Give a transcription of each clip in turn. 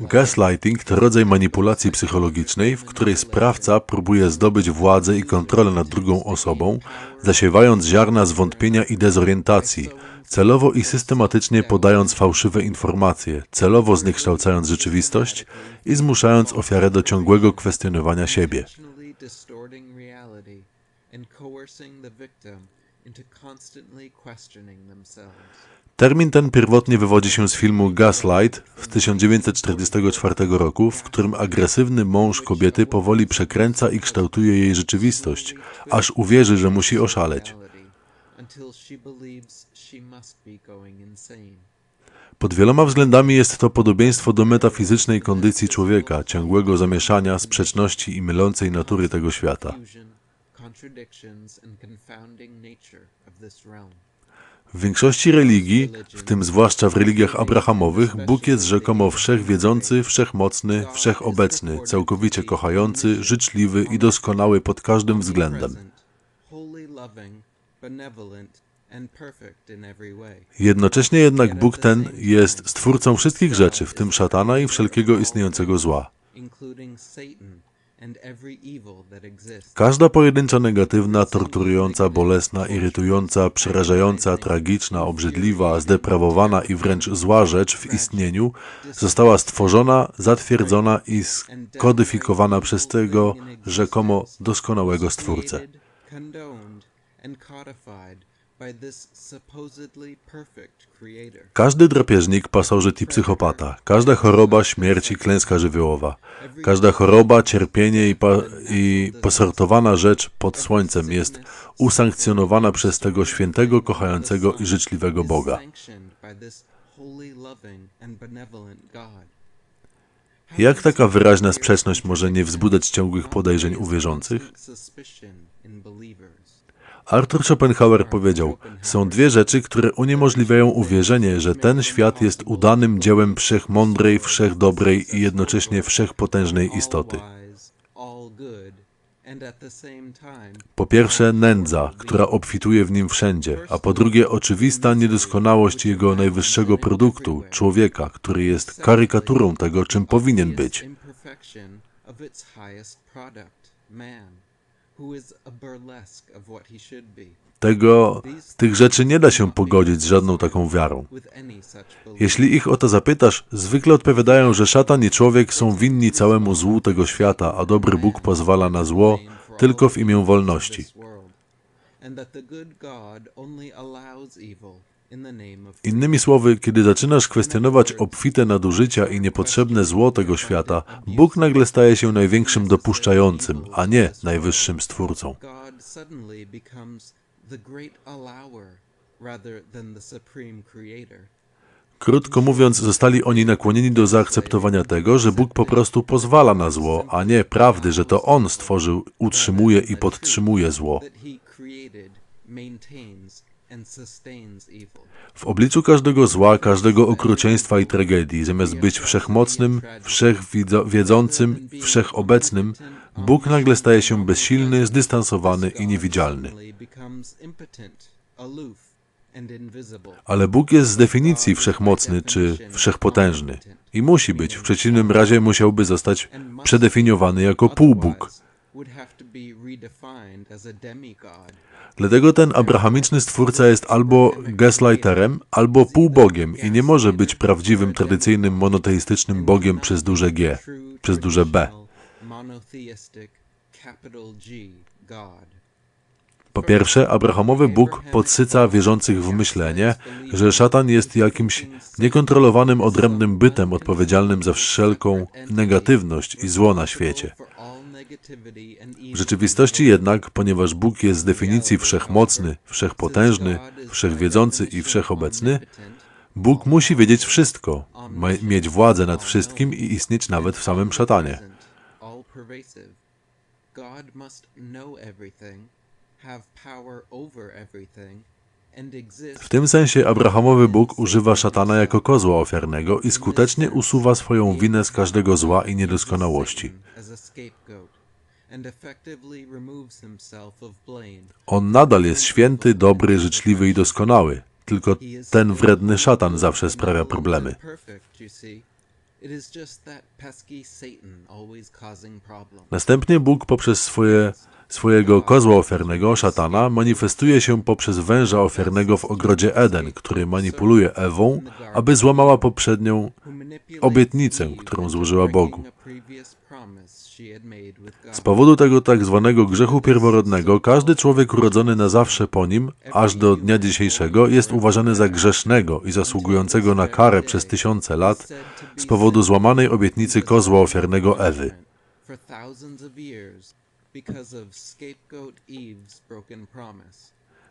Gaslighting to rodzaj manipulacji psychologicznej, w której sprawca próbuje zdobyć władzę i kontrolę nad drugą osobą, zasiewając ziarna zwątpienia i dezorientacji, celowo i systematycznie podając fałszywe informacje, celowo zniekształcając rzeczywistość i zmuszając ofiarę do ciągłego kwestionowania siebie. Termin ten pierwotnie wywodzi się z filmu Gaslight z 1944 roku, w którym agresywny mąż kobiety powoli przekręca i kształtuje jej rzeczywistość, aż uwierzy, że musi oszaleć. Pod wieloma względami jest to podobieństwo do metafizycznej kondycji człowieka, ciągłego zamieszania, sprzeczności i mylącej natury tego świata. W większości religii, w tym zwłaszcza w religiach abrahamowych, Bóg jest rzekomo wszechwiedzący, wszechmocny, wszechobecny, całkowicie kochający, życzliwy i doskonały pod każdym względem. Jednocześnie jednak Bóg ten jest stwórcą wszystkich rzeczy, w tym szatana i wszelkiego istniejącego zła. Każda pojedyncza negatywna, torturująca, bolesna, irytująca, przerażająca, tragiczna, obrzydliwa, zdeprawowana i wręcz zła rzecz w istnieniu została stworzona, zatwierdzona i skodyfikowana przez tego rzekomo doskonałego Stwórcę. Każdy drapieżnik, pasożyt i psychopata, każda choroba, śmierć i klęska żywiołowa, każda choroba, cierpienie i, pa i posortowana rzecz pod słońcem jest usankcjonowana przez tego świętego, kochającego i życzliwego Boga. Jak taka wyraźna sprzeczność może nie wzbudzać ciągłych podejrzeń u wierzących? Arthur Schopenhauer powiedział: Są dwie rzeczy, które uniemożliwiają uwierzenie, że ten świat jest udanym dziełem wszechmądrej, wszechdobrej i jednocześnie wszechpotężnej istoty. Po pierwsze, nędza, która obfituje w nim wszędzie, a po drugie, oczywista niedoskonałość jego najwyższego produktu, człowieka, który jest karykaturą tego, czym powinien być. Tego, tych rzeczy nie da się pogodzić z żadną taką wiarą. Jeśli ich o to zapytasz, zwykle odpowiadają, że szatan i człowiek są winni całemu złu tego świata, a dobry Bóg pozwala na zło tylko w imię wolności. Innymi słowy, kiedy zaczynasz kwestionować obfite nadużycia i niepotrzebne zło tego świata, Bóg nagle staje się największym dopuszczającym, a nie najwyższym stwórcą. Krótko mówiąc, zostali oni nakłonieni do zaakceptowania tego, że Bóg po prostu pozwala na zło, a nie prawdy, że to On stworzył, utrzymuje i podtrzymuje zło. W obliczu każdego zła, każdego okrucieństwa i tragedii, zamiast być wszechmocnym, wszechwiedzącym, wszechobecnym, Bóg nagle staje się bezsilny, zdystansowany i niewidzialny. Ale Bóg jest z definicji wszechmocny czy wszechpotężny i musi być, w przeciwnym razie musiałby zostać przedefiniowany jako półbóg. Dlatego ten abrahamiczny stwórca jest albo gaslighterem, albo półbogiem i nie może być prawdziwym, tradycyjnym, monoteistycznym Bogiem przez duże G, przez duże B. Po pierwsze, Abrahamowy Bóg podsyca wierzących w myślenie, że szatan jest jakimś niekontrolowanym, odrębnym bytem odpowiedzialnym za wszelką negatywność i zło na świecie. W rzeczywistości jednak, ponieważ Bóg jest z definicji wszechmocny, wszechpotężny, wszechwiedzący i wszechobecny, Bóg musi wiedzieć wszystko, mieć władzę nad wszystkim i istnieć nawet w samym szatanie. W tym sensie Abrahamowy Bóg używa szatana jako kozła ofiarnego i skutecznie usuwa swoją winę z każdego zła i niedoskonałości. On nadal jest święty, dobry, życzliwy i doskonały, tylko ten wredny szatan zawsze sprawia problemy. Następnie Bóg poprzez swoje, swojego kozła ofiarnego, szatana, manifestuje się poprzez węża ofiarnego w ogrodzie Eden, który manipuluje Ewą, aby złamała poprzednią obietnicę, którą złożyła Bogu. Z powodu tego tak zwanego grzechu pierworodnego, każdy człowiek urodzony na zawsze po nim, aż do dnia dzisiejszego, jest uważany za grzesznego i zasługującego na karę przez tysiące lat z powodu złamanej obietnicy kozła ofiarnego Ewy.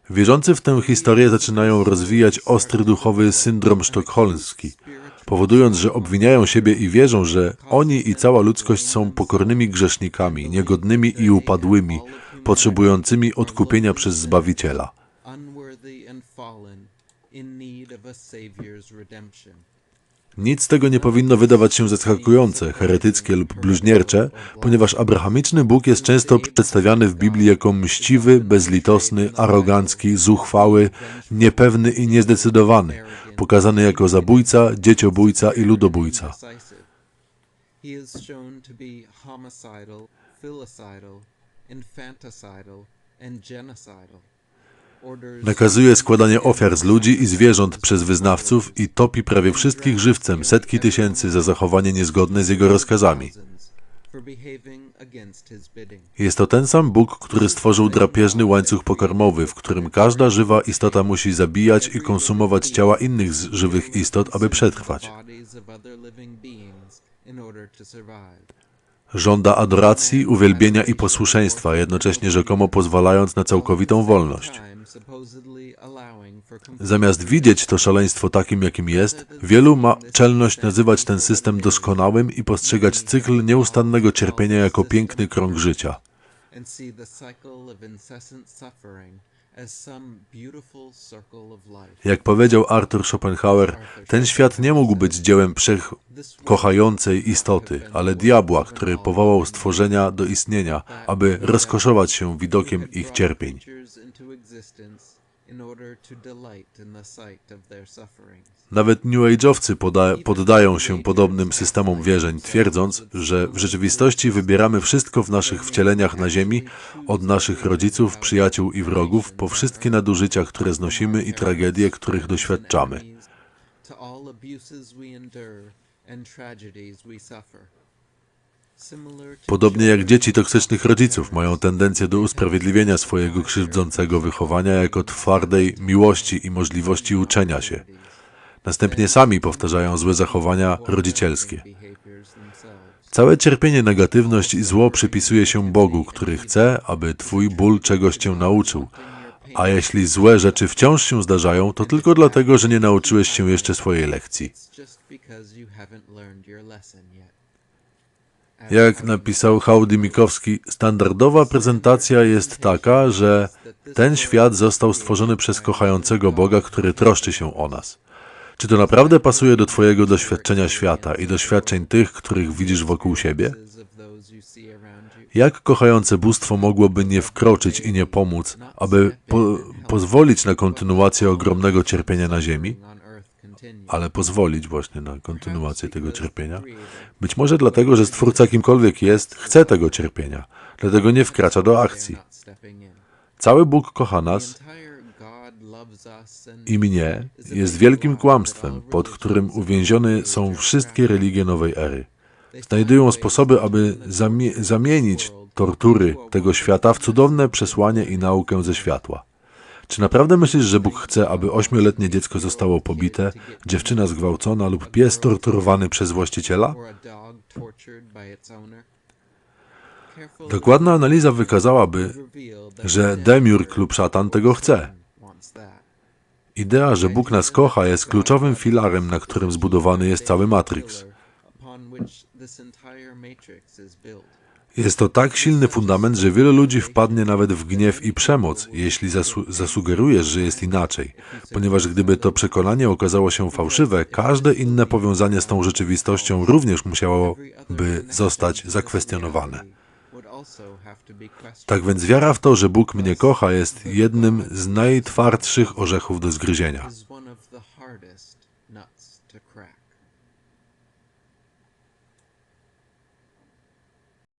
Wierzący w tę historię zaczynają rozwijać ostry duchowy syndrom sztokholmski, powodując, że obwiniają siebie i wierzą, że oni i cała ludzkość są pokornymi grzesznikami, niegodnymi i upadłymi, potrzebującymi odkupienia przez Zbawiciela. Nic z tego nie powinno wydawać się zaskakujące, heretyckie lub bluźniercze, ponieważ abrahamiczny Bóg jest często przedstawiany w Biblii jako mściwy, bezlitosny, arogancki, zuchwały, niepewny i niezdecydowany, pokazany jako zabójca, dzieciobójca i ludobójca. Nakazuje składanie ofiar z ludzi i zwierząt przez wyznawców i topi prawie wszystkich żywcem setki tysięcy za zachowanie niezgodne z jego rozkazami. Jest to ten sam Bóg, który stworzył drapieżny łańcuch pokarmowy, w którym każda żywa istota musi zabijać i konsumować ciała innych żywych istot, aby przetrwać. Żąda adoracji, uwielbienia i posłuszeństwa, jednocześnie rzekomo pozwalając na całkowitą wolność. Zamiast widzieć to szaleństwo takim, jakim jest, wielu ma czelność nazywać ten system doskonałym i postrzegać cykl nieustannego cierpienia jako piękny krąg życia. Jak powiedział Arthur Schopenhauer, ten świat nie mógł być dziełem wszechkochającej istoty, ale diabła, który powołał stworzenia do istnienia, aby rozkoszować się widokiem ich cierpień. Nawet New Age'owcy poddają się podobnym systemom wierzeń, twierdząc, że w rzeczywistości wybieramy wszystko w naszych wcieleniach na Ziemi, od naszych rodziców, przyjaciół i wrogów, po wszystkie nadużycia, które znosimy i tragedie, których doświadczamy. Podobnie jak dzieci toksycznych rodziców mają tendencję do usprawiedliwienia swojego krzywdzącego wychowania jako twardej miłości i możliwości uczenia się. Następnie sami powtarzają złe zachowania rodzicielskie. Całe cierpienie, negatywność i zło przypisuje się Bogu, który chce, aby Twój ból czegoś Cię nauczył. A jeśli złe rzeczy wciąż się zdarzają, to tylko dlatego, że nie nauczyłeś się jeszcze swojej lekcji. Jak napisał Howdy Mikowski, standardowa prezentacja jest taka, że ten świat został stworzony przez kochającego Boga, który troszczy się o nas. Czy to naprawdę pasuje do Twojego doświadczenia świata i doświadczeń tych, których widzisz wokół siebie? Jak kochające bóstwo mogłoby nie wkroczyć i nie pomóc, aby po pozwolić na kontynuację ogromnego cierpienia na Ziemi, ale pozwolić właśnie na kontynuację tego cierpienia? Być może dlatego, że Stwórca kimkolwiek jest, chce tego cierpienia, dlatego nie wkracza do akcji. Cały Bóg kocha nas i mnie jest wielkim kłamstwem, pod którym uwięzione są wszystkie religie nowej ery. Znajdują sposoby, aby zamie zamienić tortury tego świata w cudowne przesłanie i naukę ze światła. Czy naprawdę myślisz, że Bóg chce, aby ośmioletnie dziecko zostało pobite, dziewczyna zgwałcona lub pies torturowany przez właściciela? Dokładna analiza wykazałaby, że demiurg lub szatan tego chce. Idea, że Bóg nas kocha, jest kluczowym filarem, na którym zbudowany jest cały Matrix. Jest to tak silny fundament, że wielu ludzi wpadnie nawet w gniew i przemoc, jeśli zasu zasugerujesz, że jest inaczej, ponieważ gdyby to przekonanie okazało się fałszywe, każde inne powiązanie z tą rzeczywistością również musiałoby zostać zakwestionowane. Tak więc wiara w to, że Bóg mnie kocha, jest jednym z najtwardszych orzechów do zgryzienia.